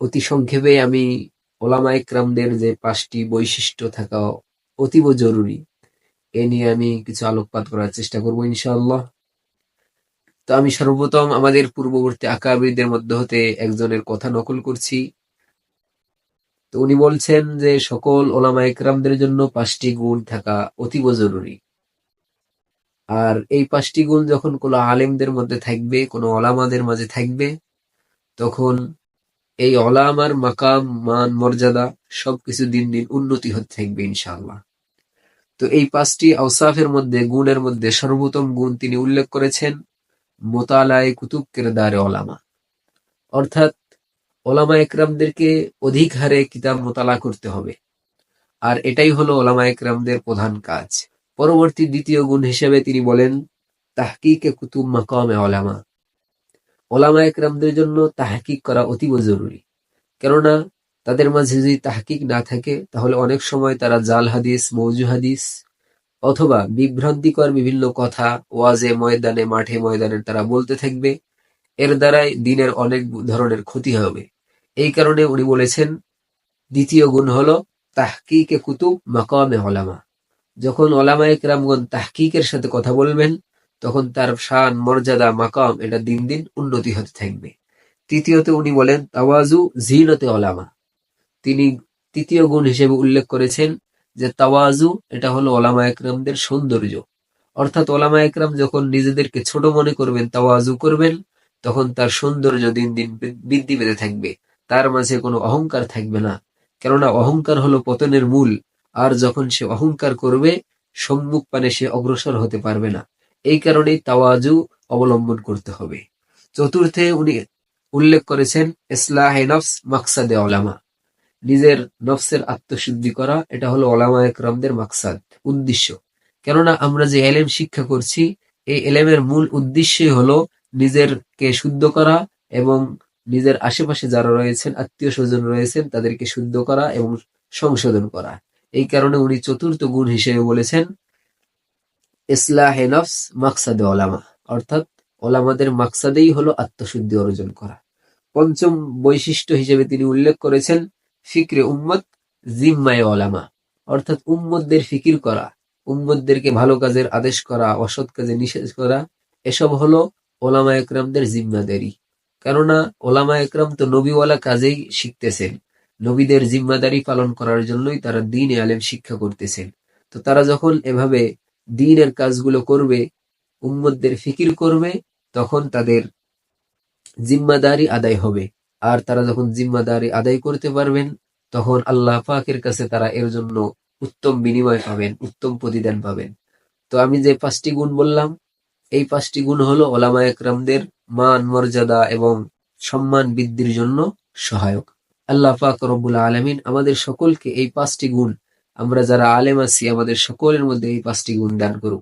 অতি সংক্ষেপে আমি ওলামা একরামদের যে পাঁচটি বৈশিষ্ট্য থাকা অতীব জরুরি, এ নিয়ে আমি কিছু আলোকপাত করার চেষ্টা করব ইনশাআল্লাহ। তো আমি সর্বপ্রথম আমাদের পূর্ববর্তী আকাবিরদের মধ্যে হতে একজনের কথা নকল করছি। তো উনি বলছেন যে সকল ওলামা একরামদের জন্য পাঁচটি গুণ থাকা অতীব জরুরি। আর এই পাঁচটি গুণ যখন কোনো আলেমদের মধ্যে থাকবে, কোনো ওলামাদের মাঝে থাকবে, তখন এই অলামার মাকাম, মান, মর্যাদা সবকিছু দিন দিন উন্নতি হতে থাকবে ইনশাআল্লাহ। তো এই পাঁচটি আওসাফের মধ্যে, গুণের মধ্যে সর্বোত্তম গুণ তিনি উল্লেখ করেছেন, মোতালায় কুতুব কেরদারে ওলামা। অর্থাৎ ওলামা একরামদেরকে অধিক হারে কিতাব মোতালা করতে হবে। আর এটাই হলো ওলামা একরামদের প্রধান কাজ। পরবর্তী দ্বিতীয় গুণ হিসেবে তিনি বলেন, তাহকিকে কুতুব মাকামে ওলামা। ওলামা একরামদের জন্য তাহাকিক করা অতীব জরুরি। কেননা, তাদের মাঝে যদি তাহকিক না থাকে, তাহলে অনেক সময় তারা জাল হাদিস, মৌজু হাদিস অথবা বিভ্রান্তিকর বিভিন্ন কথা ওয়াজে, ময়দানে, মাঠে, ময়দানে তারা বলতে থাকবে। এর দ্বারাই দিনের অনেক ধরনের ক্ষতি হবে। এই কারণে উনি বলেছেন, দ্বিতীয় গুণ হল তাহকিকে কুতুব মাকামে ওলামা। যখন ওলামা একরামগণ তাহকিকের সাথে কথা বলবেন তখন তার শান, মর্যাদা, মাকাম এটা দিন দিন উন্নতি হতে থাকবে। তৃতীয়ত উনি বলেন, তাওয়াজু জিনতে ওলামা। তিনি তৃতীয় গুণ হিসেবে উল্লেখ করেছেন যে তাওয়াজু এটা হলো ওলামা একরামদের সৌন্দর্য। অর্থাৎ ওলামা একরাম যখন নিজেদেরকে ছোট মনে করবেন, তাওয়াজু করবেন, তখন তার সৌন্দর্য দিন দিন বৃদ্ধি পেতে থাকবে। তার মাঝে কোনো অহংকার থাকবে না। কেননা অহংকার হলো পতনের মূল। আর যখন সে অহংকার করবে, সম্মুখ পানে সে অগ্রসর হতে পারবে না। এই কারণেই তাওয়াজু অবলম্বন করতে হবে। চতুর্থে উনি উল্লেখ করেছেন, ইসলাহ মাকসাদে ওলামা। নিজের নফসের আত্মশুদ্ধি করা, এটা হলো ওলামা একরমদের মাকসাদ, উদ্দেশ্য। কেননা আমরা যে এলেম শিক্ষা করছি, এই এলেমের মূল উদ্দেশ্যই হলো নিজেরকে শুদ্ধ করা এবং নিজের আশেপাশে যারা রয়েছেন, আত্মীয় স্বজন রয়েছেন, তাদেরকে শুদ্ধ করা এবং সংশোধন করা। এই কারণে উনি চতুর্থ গুণ হিসেবে বলেছেন ইসলাহ নফস মাকসাদে ওলামা। অর্থাৎ ওলামাদের মাকসাদেই হলো আত্মশুদ্ধি অর্জন করা। পঞ্চম বৈশিষ্ট্য হিসেবে তিনি উল্লেখ করেছেন ফিক্রে উম্মত জিম্মায় ওলামা। অর্থাৎ উম্মদদের ফিকির করা উম্মদদেরকে ভালো কাজের আদেশ করা, অসৎ কাজে নিষেধ করা, এসব হলো ওলামা একরামদের জিম্মাদারি। কেননা ওলামা একরাম তো নবীওয়ালা কাজেই শিখতেছেন। নবীদের জিম্মাদারি পালন করার জন্যই তারা দিন আলেম শিক্ষা করতেছেন। তো তারা যখন এভাবে দিনের কাজগুলো করবে উম্মদদের ফিকির করবে, তখন তাদের জিম্মাদারি আদায় হবে। আর তারা যখন জিম্মাদারি আদায় করতে পারবেন, তখন আল্লাহ পাকের কাছে তারা এর জন্য উত্তম বিনিময় পাবেন, উত্তম প্রতিদান পাবেন। তো আমি যে পাঁচটি গুণ বললাম, এই পাঁচটি গুণ হলো ওলামা একরামদের মান, মর্যাদা এবং সম্মান বৃদ্ধির জন্য সহায়ক। আল্লাহ পাক রব্বুল আলমিন আমাদের সকলকে এই পাঁচটি গুণ আমরা যারা আলেম আছি আমাদের সকলের মধ্যে এই পাঁচটি গুণ দান করুক।